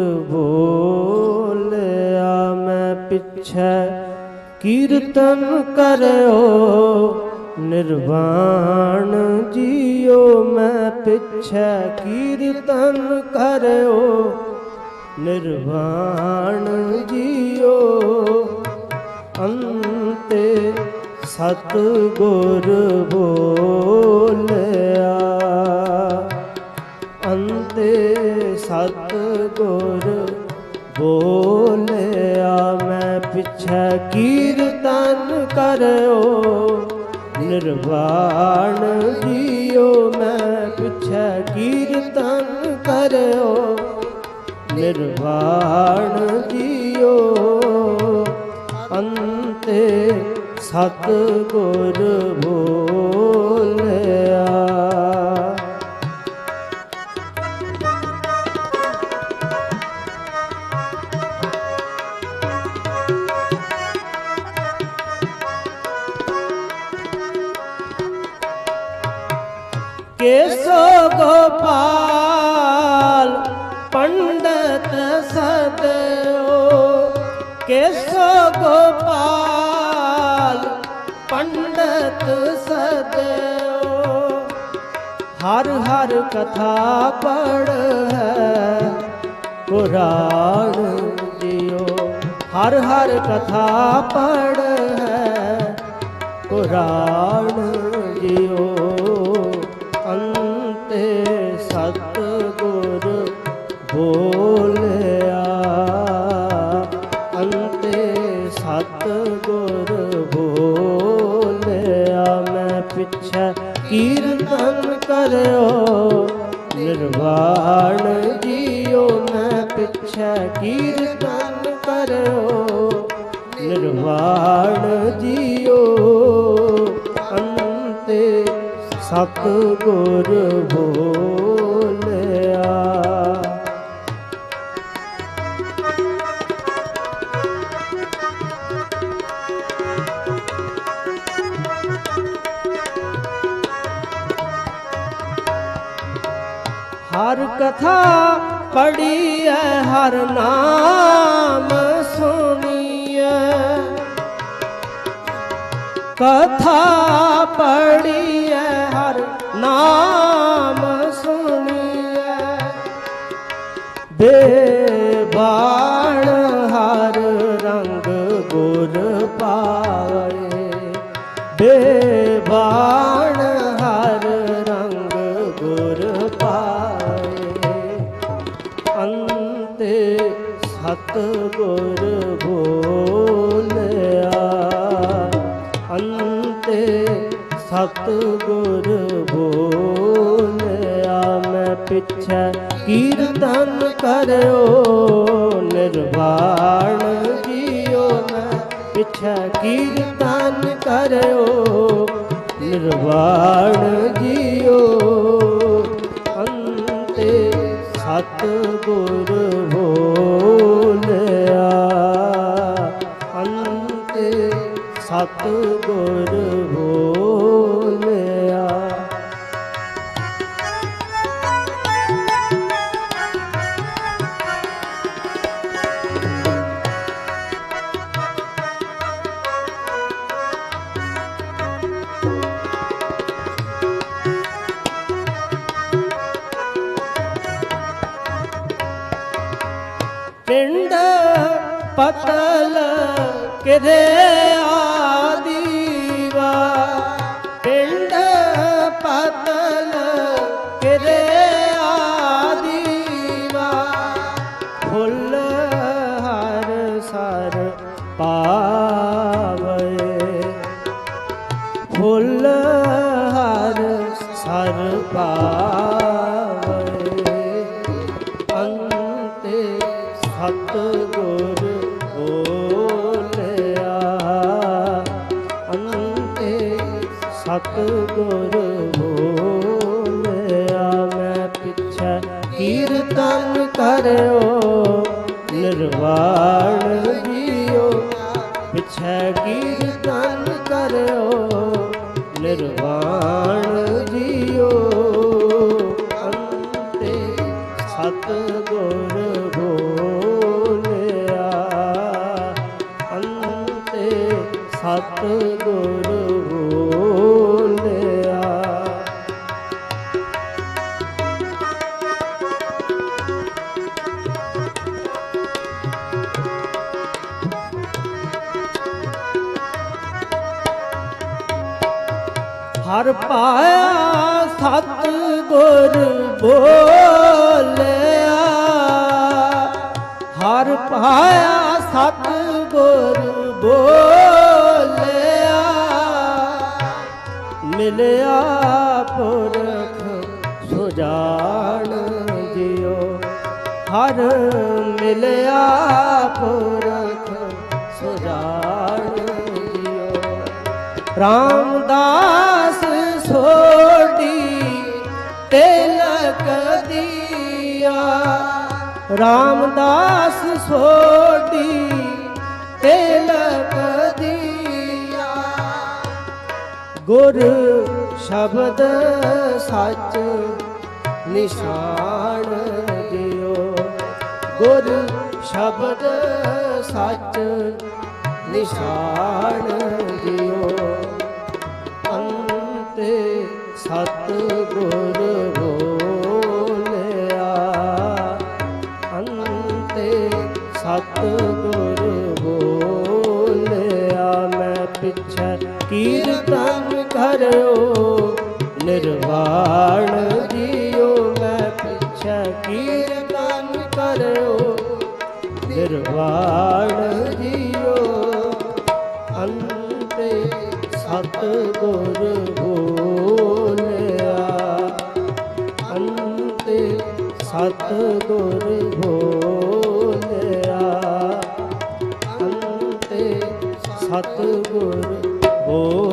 ਬੋਲਿਆ, ਮੈਂ ਪਿੱਛੇ ਕੀਰਤਨ ਕਰਿਓ, ਨਿਰਵਾਣ ਜੀਓ, ਮੈਂ ਪਿੱਛੇ ਕੀਰਤਨ ਕਰਿਓ, ਨਿਰਵਾਣ ਜੀਓ। ਅੰਤੇ ਸਤ ਗੁਰ ਬੋਲਿਆ, ਅੰਤੇ ਸਤ ਗੁਰ ਬੋਲਿਆ, ਮੈਂ ਪਿਛੈ ਕੀਰਤਨ ਕਰਿਓ। ਨਿਰਵਾਣ ਜੀਓ ਮੈਂ ਪਿਛੈ ਕੀਰਤਨ ਕਰਿਓ। ਨਿਰਵਾਣ ਜੀਓ ਅੰਤੇ ਸਤ ਗੁਰ ਬੋਲਿਆ ਕੇਸੋ ਗੋਪਾਲ ਪੰਡਤ ਸਦਿਓ ਕੇਸੋ ਗੋਪਾਲ ਪੰਡਤ ਸਦਿਓ ਹਰ ਹਰ ਕਥਾ ਪੜ ਹੈ ਕੁਰਾਨ ਦਿਓ ਹਰ ਹਰ ਕਥਾ ਪੜ ਹੈ ਸਤ ਗੁਰ ਬੋਲਿਆ, ਮੈਂ ਪਿੱਛੇ ਕੀਰਤਨ ਕਰਿਓ। ਨਿਰਵਾਣ ਜੀਓ, ਮੈਂ ਪਿੱਛੇ ਕੀਰਤਨ ਕਰਿਓ। ਨਿਰਵਾਣ ਜੀਓ, ਅੰਤੇ ਸਤ ਗੁਰ ਬੋਲਿਆ ਹਰ ਕਥਾ ਪੜੀਐ ਹਰ ਨਾਮ ਸੁਣੀਐ। ਕਥਾ ਪੜੀਐ ਹਰ ਨਾਮ ਸੁਣੀਐ। ਬੇਬਾਣ ਹਰ ਰੰਗ ਗੁਰ ਪਾਏ ਬੇਬਾਣ ਹਰ ਰੰਗ ਗੁਰ ਸਤ ਗੁਰ ਬੋਲਿਆ ਅੰਤੇ ਸਤ ਗੁਰ ਬੋਲਿਆ ਮੈਂ ਪਿੱਛੇ ਕੀਰਤਨ ਕਰਿਓ ਨਿਰਵਾਣ ਜੀਓ ਮੈਂ ਪਿੱਛੇ ਕੀਰਤਨ ਕਰਿਓ ਨਿਰਵਾਣ ਗੁਰ ਬੋਲਿਆ। ਪਿੰਡ ਪਤਲ ਕਿਦੇ ਪਾਵੇ। ਫੁੱਲ ਹਰ ਸਰ ਪਾਵੇ। ਅੰਤੇ ਸਤ ਗੁਰ ਬੋਲਿਆ। ਅੰਤੇ ਸਤ ਗੁਰ ਬੋਲਿਆ। ਮੈਂ ਪਿਛੈ ਕੀਰਤਨ ਕਰਿਓ, ਨਿਰਵਾਣ ਹੈ ਕੀਰਤਨ ਕਰਿਓ ਨਿਰਵਾਣ ਜੀਓ ਅੰਤੇ ਸਤ ਗੁਰ ਅੰਤੇ ਸਤ ਹਰ ਪਾਇਆ ਸਤ ਗੁਰ ਬੋਲਿਆ। ਹਰ ਪਾਇਆ ਸਤ ਗੁਰ ਬੋਲਿਆ। ਮਿਲਿਆ ਪੁਰਖ ਸੁਜਾਨ ਜਿਉ। ਹਰ ਮਿਲਿਆ ਪੁਰਖ ਸੁਜਾਨ ਜਿਉ। ਰਾਮਦਾਸ ਸੋਢੀ ਤਿਲਕ ਦੀਆ ਰਾਮਦਾਸ ਸੋਢੀ ਤਿਲਕ ਦੀਆ ਗੁਰ ਸ਼ਬਦ ਸੱਚ ਨਿਸ਼ਾਨ ਦਿਓ। ਗੁਰ ਸ਼ਬਦ ਸੱਚ ਨਿਸ਼ਾਨ ਸਤ ਗੁਰ ਬੋਲਿਆ, ਅੰਤੇ ਸਤ ਗੁਰ ਬੋਲਿਆ, ਮੈਂ ਪਿਛੈ ਕੀਰਤਨ ਕਰਿਓ, ਨਿਰਵਾਣ ਜੀਓ, ਮੈਂ ਪਿਛੈ ਕੀਰਤਨ ਕਰਿਓ, ਨਿਰਵਾਣ ਜੀਓ, ਅੰਤੇ ਸਤ ਗੁਰ ਸਤ ਗੁਰ ਬੋਲਿਆ। ਅੰਤੇ ਸਤ ਗੁਰ ਬੋਲਿਆ।